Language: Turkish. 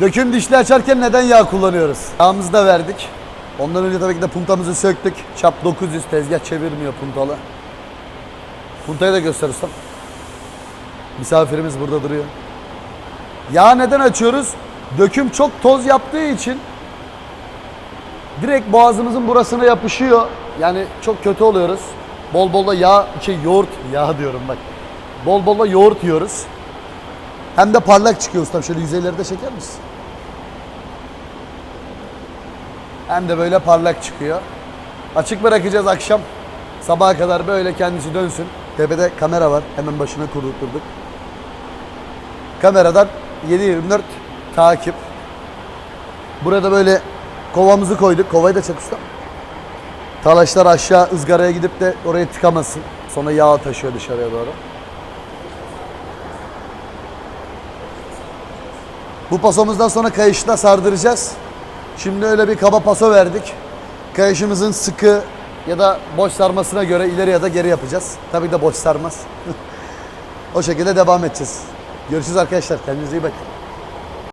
Döküm dişli açarken neden yağ kullanıyoruz? Yağımızı da verdik. Ondan önce tabii ki de puntamızı söktük. Çap 900 tezgah çevirmiyor puntalı. Puntayı da göster ustam. Misafirimiz burada duruyor. Yağ neden açıyoruz? Döküm çok toz yaptığı için direkt boğazımızın burasına yapışıyor. Yani çok kötü oluyoruz. Bol bol da yağ, şey yoğurt, yağ diyorum bak. Bol bol da yoğurt yiyoruz. Hem de parlak çıkıyor ustam. Şöyle yüzeyleri de çeker misin? Hem de böyle parlak çıkıyor. Açık bırakacağız akşam. Sabaha kadar böyle kendisi dönsün. Tepede kamera var. Hemen başına kurdurduk. Kameradan 7-24 takip. Burada böyle kovamızı koyduk. Kovayı da çek ustam. Talaşlar aşağı ızgaraya gidip de oraya tıkamasın. Sonra yağ taşıyor dışarıya doğru. Bu pasomuzdan sonra kayışı da sardıracağız. Şimdi öyle bir kaba paso verdik. Kayışımızın sıkı ya da boş sarmasına göre ileri ya da geri yapacağız. Tabii de boş sarmaz. o şekilde devam edeceğiz. Görüşürüz arkadaşlar. Kendinize iyi bakın.